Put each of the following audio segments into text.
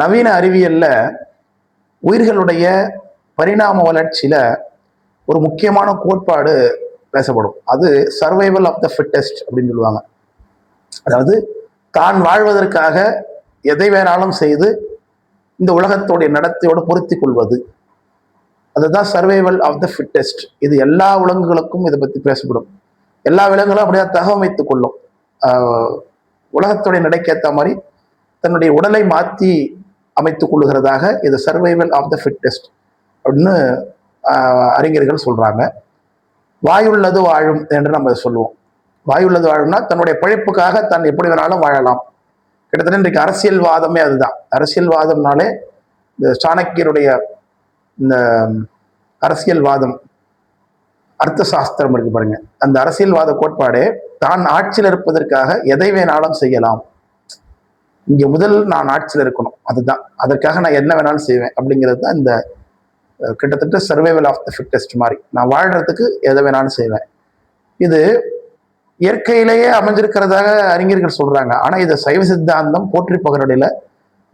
நவீன அறிவியல்ல உயிர்களுடைய பரிணாம வளர்ச்சியில ஒரு முக்கியமான கோட்பாடு பேசப்படும். அது சர்வைவல் ஆஃப் த ஃபிட்டஸ்ட் அப்படின்னு சொல்லுவாங்க. அதாவது தான் வாழ்வதற்காக எதை வேணாலும் செய்து இந்த உலகத்துடைய நடத்தையோடு பொருத்தி கொள்வது. அதுதான் சர்வைவல் ஆஃப் த ஃபிட்டஸ்ட் இது எல்லா விலங்குகளுக்கும் இதை பற்றி பேசப்படும். எல்லா விலங்குகளும் அப்படியே தகவமைத்துக் கொள்ளும். உலகத்துடைய நடைக்கேற்ற மாதிரி தன்னுடைய உடலை மாற்றி அமைத்துக் கொள்ளுகிறதாக இது சர்வைவல் ஆஃப் த ஃபிட்டஸ்ட் அப்படின்னு அறிஞர்கள் சொல்றாங்க. வாயுள்ளது வாழும் என்று நம்ம சொல்லுவோம். வாயுள்ளது வாழும்னா தன்னுடைய பிழைப்புக்காக தன் எப்படி வேணாலும் வாழலாம். கிட்டத்தட்ட இன்றைக்கு அரசியல்வாதமே அதுதான். அரசியல்வாதம்னாலே இந்த சாணக்கியருடைய இந்த அரசியல்வாதம் அர்த்த சாஸ்திரம் இருக்கு பாருங்க. அந்த அரசியல்வாத கோட்பாடே தான் ஆட்சியில் இருப்பதற்காக எதை வேணாலும் செய்யலாம். இங்க முதல் நான் ஆட்சியில் இருக்கணும். அதுதான். அதற்காக நான் என்ன வேணாலும் செய்வேன் அப்படிங்கிறது தான் இந்த கிட்டத்தட்ட சர்வைவல் ஆஃப் த ஃபிட்டஸ்ட் மாதிரி. நான் வாழ்கிறதுக்கு எதை வேணாலும் செய்வேன். இது இயற்கையிலேயே அமைஞ்சிருக்கிறதாக அறிஞர்கள் சொல்றாங்க. ஆனால் இதை சைவ சித்தாந்தம் போற்றி பகரடியில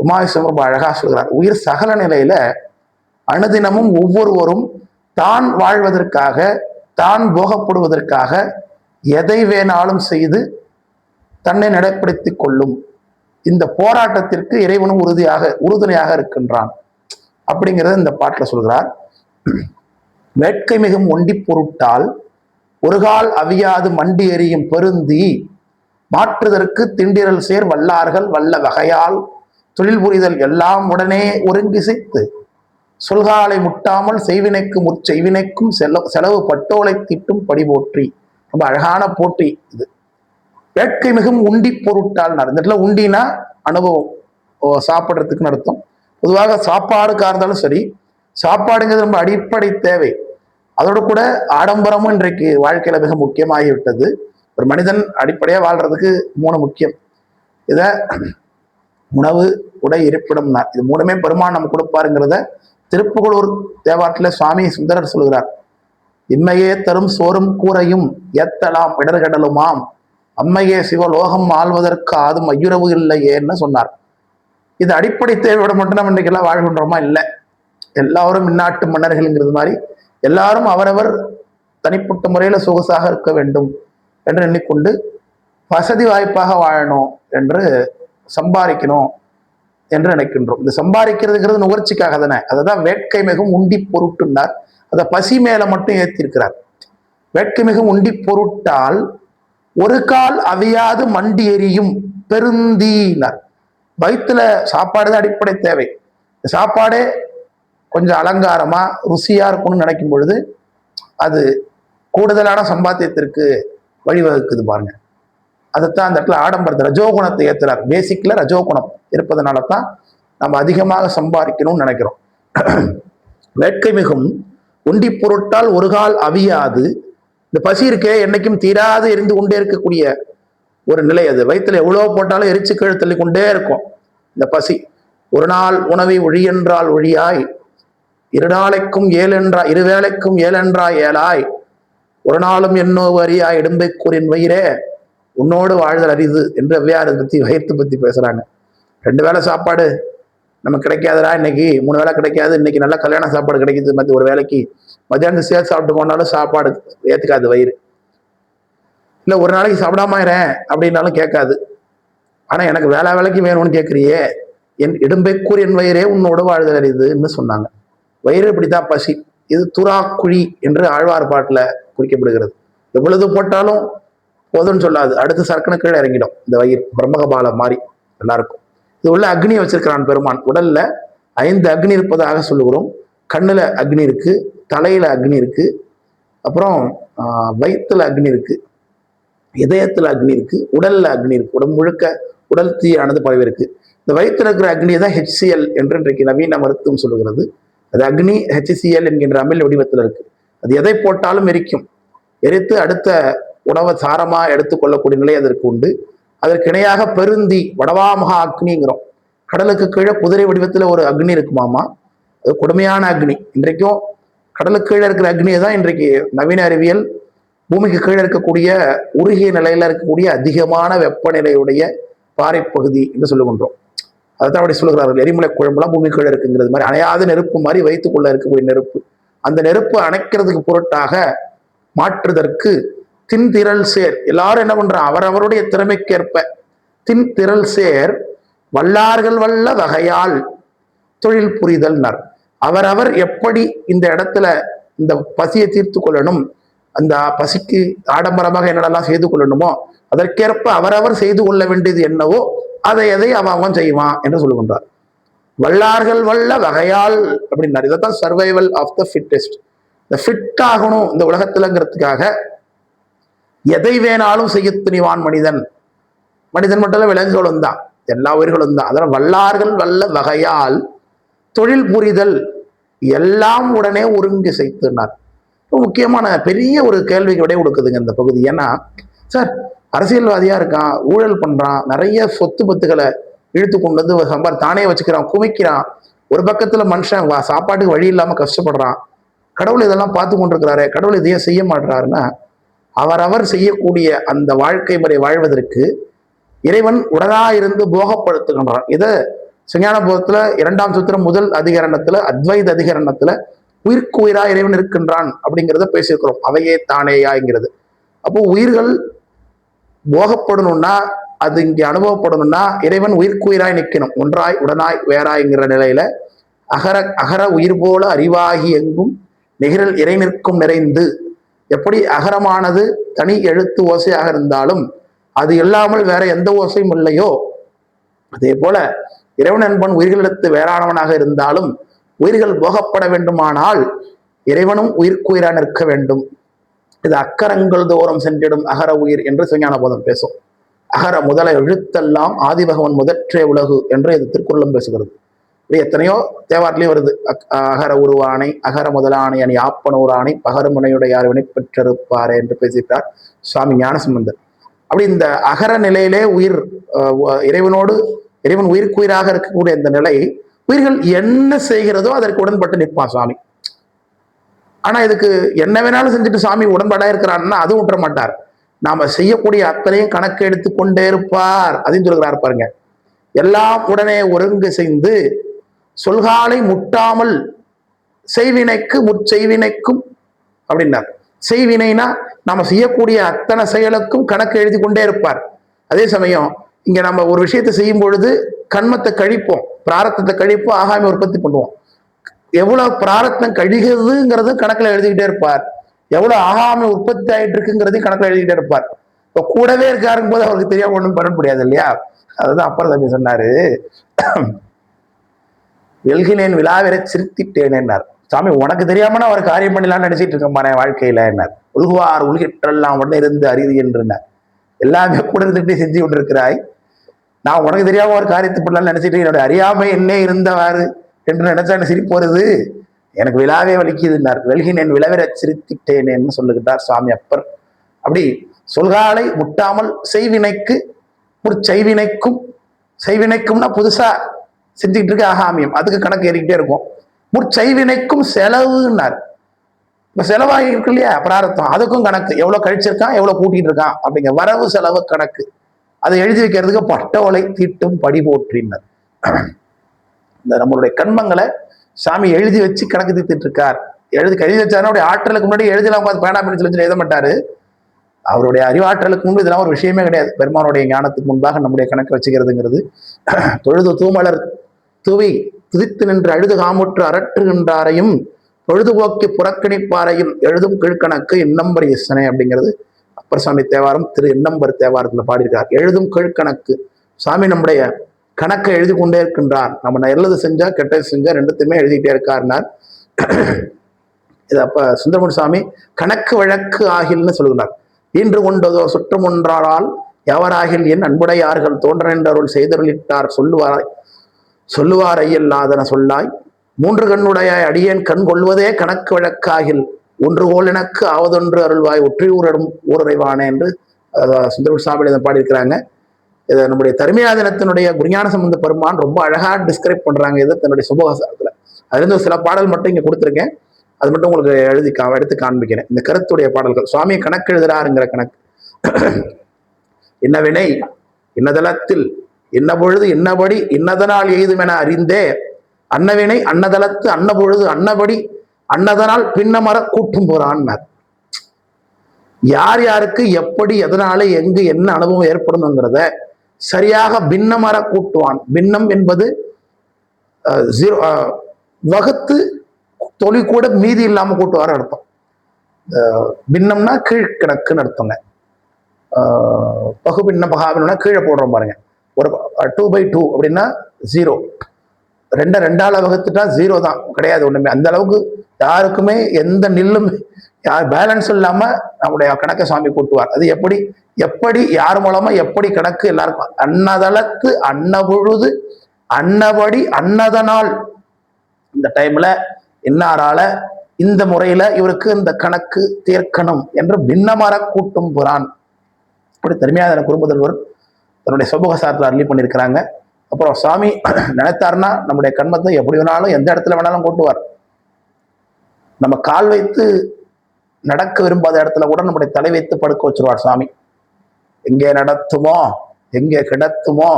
உமாவிஸ்வம் ரொம்ப அழகா சொல்கிறார் உயிர் சகல நிலையில அனுதினமும் ஒவ்வொருவரும் தான் வாழ்வதற்காக தான் போகப்படுவதற்காக எதை வேணாலும் செய்து தன்னை நடைப்படுத்திக் கொள்ளும். இந்த போராட்டத்திற்கு இறைவனும் உறுதியாக உறுதுணையாக இருக்கின்றான். அப்படிங்கிறத இந்த பாட்டில் சொல்கிறார். வேட்கை மிகும் ஒண்டி பொருட்டால் ஒருகால் அவியாது மண்டி எறியும் பெருந்தி மாற்றுதற்கு திண்டிரல் சேர் வல்லார்கள் வல்ல வகையால் தொழில் புரிதல் எல்லாம் உடனே ஒருங்கிசைத்து சொல்காலை முட்டாமல் செய்வினைக்கு முற்செய்வினைக்கும் செலவு செலவு பட்டோலை திட்டும் படி போற்றி. ரொம்ப அழகான போட்டி இது. வேட்கை மிகும் உண்டி பொருட்டால் இந்த இடத்துல உண்டினா அனுபவம் ஓ, சாப்பிட்றதுக்குன்னு அர்த்தம். பொதுவாக சாப்பாடுக்காக இருந்தாலும் சரி சாப்பாடுங்கிறது ரொம்ப அடிப்படை தேவை. அதோடு கூட ஆடம்பரமும் இன்றைக்கு வாழ்க்கையில மிக முக்கியமாகிவிட்டது. ஒரு மனிதன் அடிப்படையாக வாழ்றதுக்கு மூணு முக்கியம். இதை உணவு உடை இருப்பிடம்னா இது மூணுமே பெருமான் நம்ம கொடுப்பாருங்கிறத திருப்புகழூர் தேவாட்டில் சுவாமி சுந்தரர் சொல்கிறார் இம்மையே தரும் சோறும் கூரையும் எத்தலாம் இடர்கடலுமாம். அம்மையே சிவலோகம் ஆள்வதற்கு ஆதும் ஐயுறவு இல்லையேன்னு சொன்னார். இது அடிப்படை தேவையோட மட்டும் நம்ம இன்றைக்கெல்லாம் வாழ்கின்றோமா இல்லை. எல்லாரும் இந்நாட்டு மன்னர்கள்ங்கிறது மாதிரி எல்லாரும் அவரவர் தனிப்பட்ட முறையில் சொகுசாக இருக்க வேண்டும் என்று எண்ணிக்கொண்டு வசதி வாய்ப்பாக வாழணும் என்று சம்பாதிக்கணும் என்று நினைக்கின்றோம். இந்த சம்பாதிக்கிறதுங்கிறது நுகர்ச்சிக்காக தானே. அதை தான் வேட்கை மிகவும் உண்டி பொருட்டுனார் அதை பசி மேல மட்டும் ஏற்றிருக்கிறார் வேட்கை மிகவும் உண்டி பொருட்டால் ஒரு கால் அவியாது மண்டி எரியும் பெருந்தீனர். வயிற்றுல சாப்பாடு தான் அடிப்படை தேவை. சாப்பாடே கொஞ்சம் அலங்காரமா ருசியா இருக்கும்னு நினைக்கும் பொழுது அது கூடுதலான சம்பாத்தியத்திற்கு வழிவகுக்குது பாருங்க. அதைத்தான் அந்த இடத்துல ஆடம்பரத்தை ரஜோகுணத்தை ஏற்றுறார் பேசிக்கில் ரஜோகுணம் இருப்பதனால தான் நம்ம அதிகமாக சம்பாதிக்கணும்னு நினைக்கிறோம். வேட்கை மிகும் உண்டி பொருட்டால் ஒரு கால் அவியாது இந்த பசி இருக்கே என்னைக்கும் தீராது எரிந்து கொண்டே இருக்கக்கூடிய ஒரு நிலை அது. வயிற்றுல எவ்வளோ போட்டாலும் எரிச்சு கீழே தள்ளி கொண்டே இருக்கும். இந்த பசி. ஒரு நாள் உணவை ஒழியென்றால் ஒழியாய். இரு நாளைக்கும் ஏழென்றா இருவேளைக்கும் ஏழென்றா ஏழாய். ஒரு நாளும் என்னோ வரியாய் இடும்பை கூறின் வயிறே. உன்னோடு வாழ்தல் அரிது என்று ஔவையார் பத்தி வயிற்று பத்தி பேசுறாங்க. ரெண்டு வேளை சாப்பாடு. நமக்கு கிடைக்காதடா இன்னைக்கு மூணு வேளை கிடைக்காது இன்னைக்கு நல்லா கல்யாண சாப்பாடு கிடைக்குது மத்திய ஒரு வேலைக்கு மத்தியானம் சேர்த்து சாப்பிட்டு கொண்டாலும் சாப்பாடு ஏற்றுக்காது வயிறு. இல்லை ஒரு நாளைக்கு சாப்பிடாமாயிரேன் அப்படின்னாலும் கேட்காது. ஆனால் எனக்கு வேலை வேலைக்கு வேணும்னு கேட்குறியே என் இடும்பைக்கூர் என் வயிறே உன்னோடு வாழ்தல் அரிதுன்னு சொன்னாங்க. வயிறு இப்படித்தான் பசி. இது துறாக்குழி என்று ஆழ்வார் பாட்டில் குறிக்கப்படுகிறது. எவ்வளவு போட்டாலும் போதும்னு சொல்லாது. அடுத்து சர்க்கனை கீழே இறங்கிடும். இந்த வயிறு பிரம்மகபால மாதிரி. எல்லாருக்கும் இது உள்ள அக்னியை வச்சிருக்கிறான் பெருமான். உடல்ல ஐந்து அக்னி இருப்பதாக சொல்லுகிறோம். கண்ணுல அக்னி இருக்கு தலையில அக்னி இருக்கு அப்புறம் வயிற்றுல அக்னி இருக்கு இதயத்துல அக்னி இருக்கு உடல்ல அக்னி இருக்கு உடம்பு முழுக்க உடல் தீயானது பரவி இருக்கு. இந்த வயிற்றுல இருக்கிற அக்னி தான் ஹெச்சிஎல் என்று இன்றைக்கு நவீன மருத்துவம் சொல்லுகிறது. அது அக்னி ஹெச்சிசிஎல் என்கின்ற அமில் வடிவத்தில் இருக்கு. அது எதை போட்டாலும் எரிக்கும். எரித்து அடுத்த உணவை சாரமாக எடுத்துக்கொள்ளக்கூடிய நிலை அதற்கு உண்டு. அதற்கு இணையாக பெருந்தி வடவாமகா அக்னிங்கிறோம். கடலுக்கு கீழே குதிரை வடிவத்தில் ஒரு அக்னி இருக்குமாமா அது கொடுமையான அக்னி. இன்றைக்கும் கடலுக்கு கீழே இருக்கிற அக்னியை தான் இன்றைக்கு நவீன அறிவியல் பூமிக்கு கீழே இருக்கக்கூடிய உருகிய நிலையில் இருக்கக்கூடிய அதிகமான வெப்பநிலையுடைய பாறை பகுதி என்று சொல்லுகின்றோம் அதைத்தான் அப்படி சொல்லுகிறார்கள். எரிமலை குழம்புலாம் பூமிக்குள்ள இருக்குங்கிறது மாதிரி அணையாத நெருப்பு மாதிரி வைத்துக்கொள்ள இருக்கக்கூடிய நெருப்பு. அந்த நெருப்பு அணைக்கிறதுக்கு பொருட்டாக மாற்றுதற்கு தின்திரள் சேர். எல்லாரும் என்ன பண்ணுறான் அவரவருடைய திறமைக்கேற்ப தின்திரள் சேர் வல்லார்கள் வல்ல வகையால் தொழில் புரிதல்னர். அவரவர் எப்படி இந்த இடத்துல இந்த பசியை தீர்த்து கொள்ளணும்? அந்த பசிக்கு ஆடம்பரமாக என்னென்னலாம் செய்து கொள்ளணுமோ அதற்கேற்ப அவரவர் செய்து கொள்ள வேண்டியது என்னவோ அதை எதை அவன் அவன் செய்வான் என்று சொல்லுகின்றார் வல்லார்கள் வல்ல வகையால் அப்படின்னார். இதைத்தான் சர்வைவல் ஆஃப் த ஃபிட்டஸ்ட் இந்த ஃபிட் ஆகணும் இந்த உலகத்துலங்கிறதுக்காக எதை வேணாலும் செய்ய துணிவான் மனிதன். மனிதன் மட்டும் விலங்குகளும் தான். எல்லா உயிர்களும் தான். அதனால் வல்லார்கள் வல்ல வகையால் தொழில் புரிதல் எல்லாம் உடனே ஒருங்கி செய்துனார் முக்கியமான பெரிய ஒரு கேள்விக்கு விடை கொடுக்குதுங்க இந்த பகுதி. ஏன்னா சார் அரசியல்வாதியாக இருக்கான் ஊழல் பண்ணுறான் நிறைய சொத்து பத்துகளை இழுத்து கொண்டு வந்து சம்பார் தானே வச்சுக்கிறான் குவிக்கிறான். ஒரு பக்கத்தில் மனுஷன் வா சாப்பாட்டுக்கு வழி இல்லாமல் கஷ்டப்படுறான். கடவுள் இதெல்லாம் பார்த்து கொண்டிருக்கிறாரு கடவுள் இதையே செய்ய மாட்டுறாருன்னா அவரவர் செய்யக்கூடிய அந்த வாழ்க்கை முறை வாழ்வதற்கு இறைவன் உடனா இருந்து போகப்படுத்துகின்றான். இதை சுஞான போதத்துல இரண்டாம் சூத்திரம் முதல் அதிகரணத்துல அத்வைத அதிகரணத்துல உயிர்க்குயிரா இறைவன் இருக்கின்றான் அப்படிங்கிறத பேசியிருக்கிறோம். அவையே தானேயாங்கிறது அப்போ உயிர்கள் போகப்படணும்னா அது இங்கே அனுபவப்படணும்னா இறைவன் உயிர்க்குயிராய் நிற்கணும் ஒன்றாய் உடனாய் வேறாய்ங்கிற நிலையில அகர அகர உயிர் போல அறிவாகி எங்கும் நெகிரல் இறை நிற்கும் நிறைந்து எப்படி அகரமானது தனி எழுத்து ஓசையாக இருந்தாலும் அது இல்லாமல் வேற எந்த ஓசையும் இல்லையோ? அதே போல இறைவன் என்பன் உயிர்களிடத்து வேறானவனாக இருந்தாலும் உயிர்கள் போகப்பட வேண்டுமானால் இறைவனும் உயிர்க்குயிரா நிற்க வேண்டும். இது அக்கரங்கள் தோறும் சென்றிடும் அகர உயிர் என்று சிவஞான போதம் பேசும். அகர முதல எழுத்தெல்லாம் ஆதிபகவன் முதற்றே உலகு என்று இது திருக்குறளும் பேசுகிறது. இப்படி எத்தனையோ தேவாட்டிலையும் வருது. அக்- அகர உருவானை அகர முதலானை அணி ஆப்பனூரானை பகரமுனையுடையார் வினை பெற்றிருப்பார் என்று பேசிட்டார் சுவாமி ஞானசம்பந்தர். அப்படி இந்த அகர நிலையிலே உயிர் அஹ், இறைவனோடு இறைவன் உயிர்க்குயிராக இருக்கக்கூடிய இந்த நிலை உயிர்கள் என்ன செய்கிறதோ அதற்கு உடன்பட்டு நிற்பான் சுவாமி. ஆனா இதுக்கு என்ன வேணாலும் செஞ்சுட்டு சாமி உடன்படா இருக்கிறான்னா அதுவும் விட்டுற மாட்டார். நாம செய்யக்கூடிய அத்தனையும் கணக்கு எடுத்து கொண்டே இருப்பார் அப்படின்னு சொல்கிறார் பாருங்க. எல்லாம் உடனே ஒருங்கு செய்து சொல்காலை முட்டாமல் செய்வினைக்கு முற்செய்வினைக்கும் அப்படின்னார். செய்வினைனா நாம செய்யக்கூடிய அத்தனை செயலுக்கும் கணக்கு எழுதி கொண்டே இருப்பார். அதே சமயம் இங்க நம்ம ஒரு விஷயத்தை செய்யும் பொழுது கண்மத்தை கழிப்போம் பிராரத்தத்தை கழிப்போம் ஆகாமி உற்பத்தி பண்ணுவோம். எவ்வளவு பிராரத்தம் கழிகிறதுங்கிறது கணக்குல எழுதிக்கிட்டே இருப்பார். எவ்வளவு ஆகாமி உற்பத்தி ஆயிட்டு இருக்குங்கிறதையும் கணக்குல எழுதிக்கிட்டே இருப்பார். இப்ப கூடவே இருக்காருங்க போது அவருக்கு தெரியாம ஒண்ணும் பண்ண முடியாது இல்லையா? அதுதான் அப்பர் தம்பி சொன்னாரு. எழுகினேன் விழாவிற சிரித்திட்டேன் என்னார். சாமி உனக்கு தெரியாம நான் ஒரு காரியம் பண்ணலாம்னு நினைச்சிட்டு இருக்கேன் பாரு வாழ்க்கையில என்னார். உழுகுவார் உள்கிட்டெல்லாம் உடனே இருந்து அறிவு என்றனர். எல்லாமே கூட இருந்துட்டு செஞ்சு கொண்டிருக்கிறாய். நான் உனக்கு தெரியாம ஒரு காரியத்தை பண்ணலாம்னு நினைச்சிட்டு என்னோட அறியாமை என்ன இருந்தவாறு என்று நினைச்சா என்ன சிரிப்பு வருது. எனக்கு விழாவே வலிக்குதுன்னார் வெல்கினேன் விழவிர சிரித்திட்டேனேன்னு சொல்லுகின்றார் சுவாமி அப்பர். அப்படி சொல்காலை முட்டாமல் செய்வினைக்கு ஒரு செய்வினைக்கும் செய்வினைக்கும்னா புதுசா செஞ்சுக்கிட்டு இருக்க ஆகாமியம் அதுக்கு கணக்கு ஏறிக்கிட்டே இருக்கும். முற்செய்வினைக்கும் செலவுன்னார். இப்போ செலவாகி இருக்கு இல்லையா? பிராரத்தம் அதுக்கும் கணக்கு. எவ்வளவு கழிச்சிருக்கான் எவ்வளவு கூட்டிட்டு இருக்கான் அப்படிங்க வரவு செலவு கணக்கு. அதை எழுதி வைக்கிறதுக்கு பட்டோலை தீட்டும் படி போற்றினர். இந்த நம்மளுடைய கண்மங்களை சாமி எழுதி வச்சு கணக்கு தீர்த்துட்டு இருக்கார். எழுதி எழுதி வச்சாருன்னா அவருடைய ஆற்றலுக்கு முன்னாடி எழுதலாம் பார்த்து பேனா பண்ணி சொல்லி எழுத மாட்டாரு. அவருடைய அறிவாற்றலுக்கு முன்பு இதெல்லாம் ஒரு விஷயமே கிடையாது. பெருமானுடைய ஞானத்துக்கு முன்பாக நம்முடைய கணக்கு வச்சுக்கிறதுங்கிறது. தொழுது தூமலர் துவி துதித்து நின்று அழுது காமுற்று அரற்றுகின்றாரையும் பொழுதுபோக்கி புறக்கணிப்பாரையும் எழுதும் கீழ்கணக்கு எண்ணம்பர் இசனை அப்படிங்கிறது அப்பர் சுவாமி தேவாரம் திரு எண்ணம்பர் தேவாரத்தில் பாடியிருக்கார். எழுதும் கீழ்கணக்கு சாமி நம்முடைய கணக்கை எழுதி கொண்டே இருக்கின்றார். நம்ம நல்லது செஞ்சா கெட்டது செஞ்சா ரெண்டுத்தையுமே எழுதிக்கிட்டே இருக்காருனார் இது அப்ப சுந்தரமுன் சாமி கணக்கு வழக்கு ஆகில்னு சொல்லுகிறார். ஈன்று கொண்டதோ சுற்றம் ஒன்றால் எவராகில் என் அன்புடையார்கள் தோன்றென்றருள் செய்தருளிட்டார் சொல்லுவார் சொல்லுவார் ஐயல்லாதன சொல்லாய். மூன்று கண்ணுடைய அடியேன் கண் கொள்வதே கணக்கு வழக்காகில். ஒன்று கோல் எனக்கு ஆவதொன்று அருள்வாய். ஒற்றியூரிடம் ஊரறைவானே என்று அஹ், சாமியில் இதை பாடியிருக்கிறாங்க. இதை நம்முடைய தருமையாதனத்தினுடைய குருஞான சம்பந்த பெருமான் ரொம்ப அழகாக டிஸ்கிரைப் பண்ணுறாங்க இதை தன்னுடைய சுபகாசத்துல. அதுலேருந்து சில பாடல் மட்டும் இங்கே கொடுத்துருக்கேன். அது மட்டும் உங்களுக்கு எழுதி கா எடுத்து காண்பிக்கிறேன். இந்த கருத்துடைய பாடல்கள். சுவாமி கணக்கு எழுதுறாருங்கிற கணக்கு. என்ன வினை இன்னதளத்தில் என்ன பொழுது இன்னபடி இன்னதனால் எய்துமென அறிந்தே அன்னவினை அன்னதளத்து அன்ன பொழுது அன்னபடி அன்னதனால் பின்னமர கூட்டும் போறான்னார். யார் யாருக்கு எப்படி எதனால எங்கு என்ன அனுபவம் ஏற்படணுங்கிறத சரியாக பின்னமர கூட்டுவான். பின்னம் என்பது வகுத்து தொழில் கூட மீதி இல்லாம கூட்டுவார் அர்த்தம். அஹ், பின்னம்னா கீழ்கிடக்குன்னு அர்த்தங்க. பகுபின்ன பகாபின்னா கீழே போடுறோம் பாருங்க. ஒரு டூ பை டூ அப்படின்னா ஜீரோ ரெண்டை ரெண்டால் வகுத்துட்டா ஜீரோ தான். கிடையாது ஒன்றுமே அந்த அளவுக்கு யாருக்குமே எந்த நில்லும் யார் பேலன்ஸ் இல்லாமல் நம்முடைய கணக்கை சுவாமி கூட்டுவார். அது எப்படி? எப்படி யார் மூலமா எப்படி கணக்கு எல்லாருக்கும் அன்னதளத்து அன்னபொழுது அன்னபடி அன்னதனால். இந்த டைம்ல இன்னாரால இந்த முறையில இவருக்கு இந்த கணக்கு தீர்க்கணும் என்று பின்னமர கூட்டும் புறான் இப்படி தனிமையான குறும்புதல்வர் தன்னுடைய சமூக சார்பில் அருளி பண்ணியிருக்கிறாங்க. அப்புறம் சுவாமி நினைத்தாருன்னா நம்முடைய கண்மத்தை எப்படி வேணாலும் எந்த இடத்துல வேணாலும் கூட்டுவார். நம்ம கால் வைத்து நடக்க விரும்பாத இடத்துல கூட நம்முடைய தலை வைத்து படுக்க வச்சிருவார் சாமி. எங்கே நடத்துமோ எங்கே கிடத்துமோ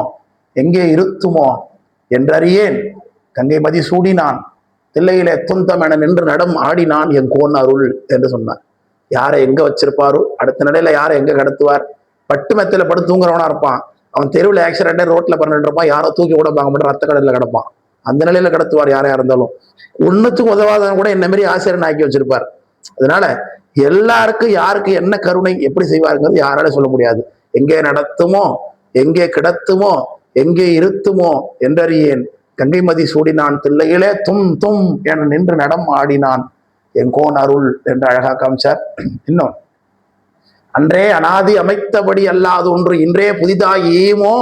எங்கே இருத்துமோ என்றறியேன் கங்கை மதி சூடினான் தில்லையிலே துந்தம் என நின்று நடம் ஆடினான் என் கோன் அருள் என்று சொன்னார். யாரை எங்க வச்சிருப்பாரோ அடுத்த நிலையில யாரை எங்க கடத்துவார்? பட்டு மெத்தையில படுத்து தூங்குறவனா இருப்பான். அவன் தெருவில் ஆக்சிடென்ட் ரோட்டில் பண்ணிட்டு இருப்பான் யாரோ தூக்கி கூட பார்க்க மாட்டான் ரத்த கடலில் கிடப்பான். அந்த நிலையில கடத்துவார் யாரையா இருந்தாலும். ஒன்றுத்துக்கும் உதவாதவன் கூட என்ன மாரி ஆசிரியர் ஆக்கி வச்சிருப்பார். அதனால எல்லாருக்கும் யாருக்கு என்ன கருணை எப்படி செய்வாருங்கிறது யாரால சொல்ல முடியாது. எங்கே நடத்துமோ எங்கே கிடத்துமோ எங்கே இருத்துமோ என்றறியேன். கங்கைமதி சூடினான் தில்லையிலே தும் தும் என நின்று நடம் ஆடினான் என் கோன் அருள் என்று அழகா காமிச்சார். இன்னும் அன்றே அனாதி அமைத்தபடி அல்லாது ஒன்று இன்றே புதிதாயேமோ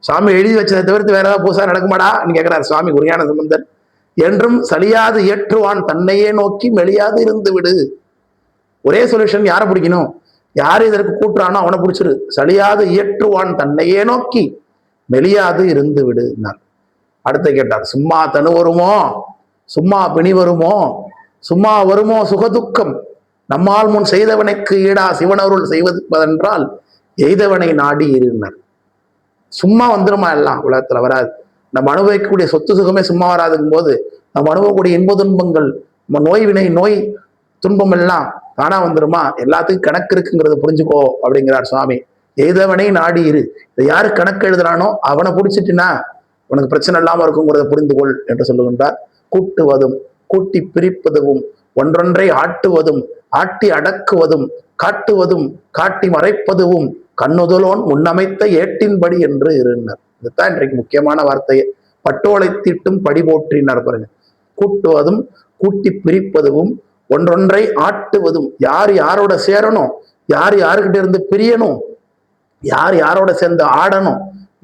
சுவாமி எழுதி வச்சதை தவிர்த்து வேற ஏதாவது புதுசாக நடக்குமாடா? கேட்கிறார் சுவாமி குருஞான சம்பந்தன் என்றும் சலியாது இயற்றுவான் தன்னையே நோக்கி மெளியாது இருந்து விடு. ஒரே சொல்யூஷன் யாரை பிடிக்கணும்? யார் இதற்கு கூட்டுறானோ அவனை பிடிச்சிரு. சலியாது இயற்றுவான் தன்னையே நோக்கி மெளியாது இருந்து விடு அடுத்த கேட்டார் சும்மா தனு வருமோ? சும்மா பிணி வருமோ? சும்மா வருமோ சுகதுக்கம்? நம்மால் முன் செய்தவனுக்கு ஈடா சிவனருள் செய்வதென்றால் எய்தவனை நாடி இருந்தார் சும்மா வந்துருமா எல்லாம் உலகத்துல வராது. நம்ம அனுபவிக்கக்கூடிய சொத்து சுகமே சும்மா வராதுங்கும் போது நம்ம அனுபவக்கூடிய இன்ப துன்பங்கள் நம்ம நோய் வினை நோய் துன்பம் எல்லாம் தானா வந்துருமா? எல்லாத்துக்கும் கணக்கு இருக்குங்கிறத புரிஞ்சுக்கோ அப்படிங்கிறார் சுவாமி. எய்தவனை நாடி இரு. இதை யாரு கணக்கு எழுதுறானோ அவனை பிடிச்சிட்டுனா உனக்கு பிரச்சனை இல்லாம இருக்குங்கிறத புரிந்து கொள் என்று சொல்லுகின்றார். கூட்டுவதும் கூட்டி பிரிப்பதும் ஒன்றொன்றை ஆட்டுவதும் ஆட்டி அடக்குவதும் காட்டுவதும் காட்டி மறைப்பதுவும் கண்ணுதலோன் முன்னமைத்த ஏட்டின்படி என்று இருந்தார் இதுதான் இன்றைக்கு முக்கியமான வார்த்தையை. பட்டோலை தீட்டும் படி போற்றினார் பாருங்க. கூட்டுவதும் கூட்டி பிரிப்பதும் ஒன்றொன்றை ஆட்டுவதும் யார் யாரோட சேரணும்? யார் யாருக்கிட்ட இருந்து பிரியணும்? யார் யாரோட சேர்ந்து ஆடணும்?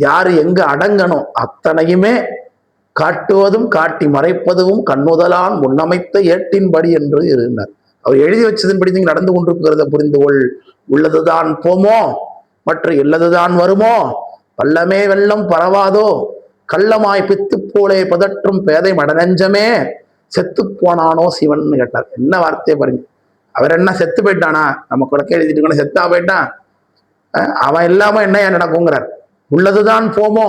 யார் எங்க அடங்கணும்? அத்தனையுமே காட்டுவதும் காட்டி மறைப்பதும் கண்ணுதலான் முன்னமைத்த ஏட்டின்படி என்று இருந்தார் அவர் எழுதி வச்சதின்படி நீங்கள் நடந்து கொண்டிருக்கிறத புரிந்து கொள் உள்ளதுதான் போமோ மற்ற இல்லதுதான் வருமோ? பள்ளமே வெள்ளம் பரவாதோ? கள்ளமாய் பித்து போலே பதற்றும் பேதை மடநெஞ்சமே? செத்து போனானோ சிவன் கேட்டார். என்ன வார்த்தையை பாருங்க. அவர் என்ன செத்து போயிட்டானா? நம்ம குடக்க எழுதிட்டு செத்தா போயிட்டான் அவன் இல்லாம என்ன நடக்குங்கிறார். உள்ளதுதான் போமோ?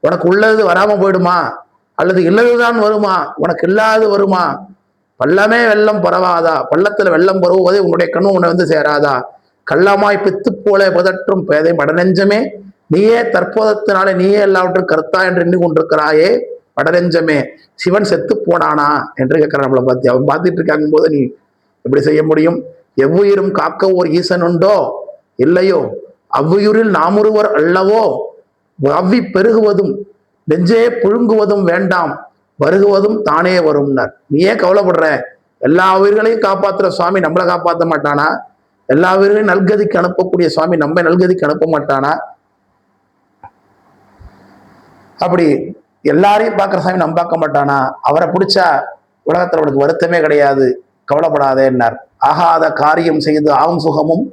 உனக்கு உள்ளது வராம போயிடுமா? அல்லது இல்லதுதான் வருமா? உனக்கு இல்லாது வருமா? பள்ளமே வெள்ளம் பரவாதா? பள்ளத்தில் வெள்ளம் பரவுவதே உன்னுடைய கண்ணு உன்னை வந்து சேராதா? கள்ளமாய் பித்து போல புதற்றும் பேதை மடநெஞ்சமே நீயே தற்போதத்தினாலே நீயே எல்லாவற்றும் கருத்தா என்று எண்ணி கொண்டிருக்கிறாயே மடநெஞ்சமே சிவன் செத்து போனானா? என்று கேட்கிறான் நம்மளை பார்த்து. அவன் பார்த்துட்டு இருக்காங்க போது நீ எப்படி செய்ய முடியும்? எவ்வுயிரும் காக்க ஓர் ஈசன் உண்டோ? இல்லையோ? அவ்வுயிரில் நாமொருவர் அல்லவோ? அவ்வி பெருகுவதும் நெஞ்சே புழுங்குவதும் வேண்டாம். வருகுவதும் தானே வரும்னார். நீ ஏன் கவலைப்படுற? எல்லா உயிர்களையும் காப்பாத்துற சுவாமி நம்மளை காப்பாற்ற மாட்டானா? எல்லா உயிர்களையும் நல்கதிக்கு அனுப்பக்கூடிய சுவாமி நம்ம நல்கதிக்கு அனுப்ப மாட்டானா? அப்படி எல்லாரையும் பார்க்குற சாமி நம்ம பார்க்க மாட்டானா? அவரை பிடிச்சா உலகத்தில் அவனுக்கு வருத்தமே கிடையாது. கவலைப்படாதேன்னார். ஆகாத காரியம் செய்து ஆகும் சுகமும்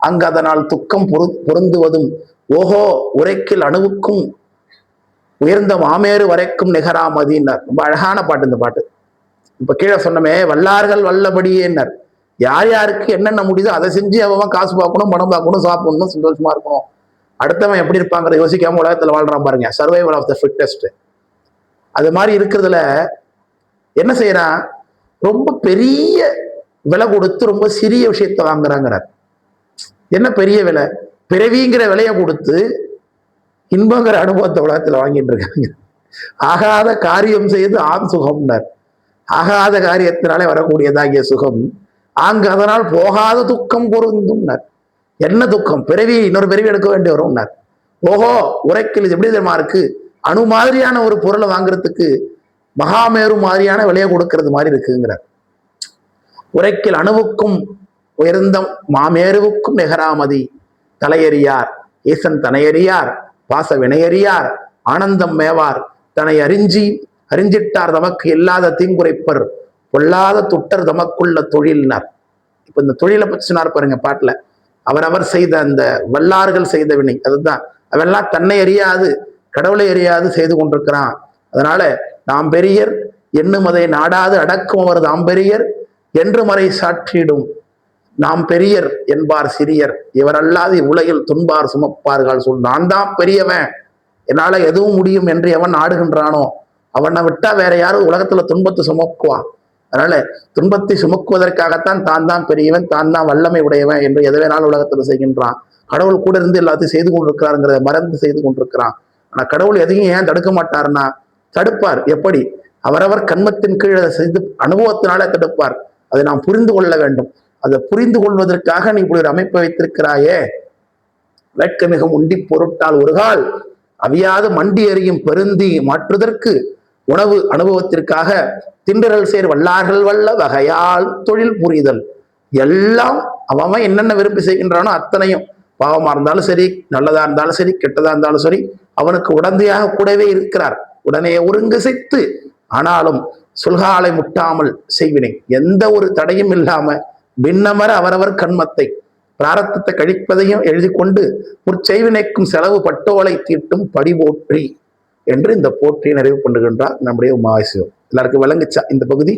அங்கு அதனால் துக்கம் பொரு பொருந்துவதும். ஓஹோ உரைக்கில் அணுவுக்கும் உயர்ந்த மாமேறு வரைக்கும் நிகராமதினார் ரொம்ப அழகான பாட்டு இந்த பாட்டு. இப்ப கீழே சொன்னமே வல்லார்கள் வல்லபடியேனர். யார் யாருக்கு என்னென்ன முடியுதோ அதை செஞ்சு அவன் காசு பார்க்கணும் பணம் பார்க்கணும் சாப்பிடணும் சந்தோஷமா இருக்கணும். அடுத்தவன் எப்படி இருப்பாங்கிற யோசிக்காம உலகத்தில் வாழ்றான் பாருங்க. சர்வைவல் ஆஃப் த ஃபிட்டஸ்ட் அது மாதிரி இருக்கிறதுல என்ன செய்யறான்? ரொம்ப பெரிய விலை கொடுத்து ரொம்ப சிறிய விஷயத்த வாங்குறாங்கிறார். என்ன பெரிய விலை? பிறவிங்கிற விலையை கொடுத்து இன்பங்கிற அனுபவத்தை உலகத்துல வாங்கிட்டு இருக்காங்க. ஆகாத காரியம் செய்து ஆண் சுகம்னார். ஆகாத காரியத்தினாலே வரக்கூடியதாகிய சுகம். ஆங்கு அதனால் போகாத துக்கம் பொருந்தும்னார். என்ன துக்கம்? பிறவி இன்னொரு பிறவி எடுக்க வேண்டி வரும்னார். ஓஹோ உரைக்கில் இது எப்படி தெரியுமா இருக்கு? அணு மாதிரியான ஒரு பொருளை வாங்குறதுக்கு மகாமேரு மாதிரியான விலையை கொடுக்கறது மாதிரி இருக்குங்கிறார். உரைக்கில் அணுவுக்கும் உயர்ந்த மாமேருவுக்கும் நிகராமதி. தலையறியார். ஈசன் தனையறியார். பாச வினையறியார் ஆனந்தம் மேவார். தன்னை அறிஞ்சி அறிஞ்சிட்டார் தமக்கு இல்லாத தீங்குரைப்பர் பொல்லாத துட்டர் தமக்குள்ள தொழில்னார். இப்ப இந்த தொழிலை பற்றி சொன்னார் பாருங்க பாட்டுல. அவரவர் செய்த அந்த வல்லார்கள் செய்த வினை அதுதான். அவெல்லாம் தன்னை அறியாது கடவுளை அறியாது செய்து கொண்டிருக்கிறான். அதனால நாம் பெரியர் எண்ணும் அதை நாடாது அடக்கும் அவர் தாம் பெரியர் என்று மறை சாற்றிடும். நாம் பெரியர் என்பார் சிறியர். இவரல்லாது இவ்வுலகில் துன்பார் சுமப்பார்கள் சொல் நான் தான் பெரியவன். என்னால எதுவும் முடியும் என்று எவன் ஆடுகின்றானோ அவனை விட்டா வேற யாரும் உலகத்துல துன்பத்தை சுமக்குவான். அதனால துன்பத்தை சுமக்குவதற்காகத்தான் தான் தான் பெரியவன் தான் தான் வல்லமை உடையவன் என்று எதை வேணாலும் உலகத்துல செய்கின்றான். கடவுள் கூட இருந்து எல்லாத்தையும் செய்து கொண்டிருக்கிறாருங்கிறத மறந்து செய்து கொண்டிருக்கிறான். ஆனா கடவுள் எதையும் ஏன் தடுக்க மாட்டார்னா தடுப்பார். எப்படி? அவரவர் கண்மத்தின் கீழ் அதை செய்து அனுபவத்தினாலே தடுப்பார். அதை நாம் புரிந்து கொள்ள வேண்டும். அதை புரிந்து கொள்வதற்காக நீ இப்படி ஒரு அமைப்பை வைத்திருக்கிறாயே. வேட்கமிகம் உண்டி பொருட்டால் ஒரு கால் அவியாது மண்டி எறியும் பெருந்தி மாற்றுதற்கு உணவு அனுபவத்திற்காக திண்டரல் சேர் வல்லார்கள் வல்ல வகையால் தொழில் புரிதல். எல்லாம் அவன் அவன் என்னென்ன விரும்பி செய்கின்றானோ அத்தனையும் பாவமா இருந்தாலும் சரி நல்லதா இருந்தாலும் சரி கெட்டதா இருந்தாலும் சரி அவனுக்கு உடந்தையாக கூடவே இருக்கிறார். உடனே ஒருங்கிசைத்து ஆனாலும் சுல்காலை முட்டாமல் செய்வினை. எந்த ஒரு தடையும் இல்லாம பின்னமர அவரவர் கண்மத்தை. பிராரத்தத்தை கழிப்பதையும் எழுதி கொண்டு முற்செய்வினைக்கும் செலவு பட்டோலை தீட்டும் படி போற்றி என்று இந்த போற்றியை நிறைவு பண்ணுகின்றார் நம்முடைய உமாசிவம். எல்லாருக்கும் விளங்குச்சா இந்த பகுதி?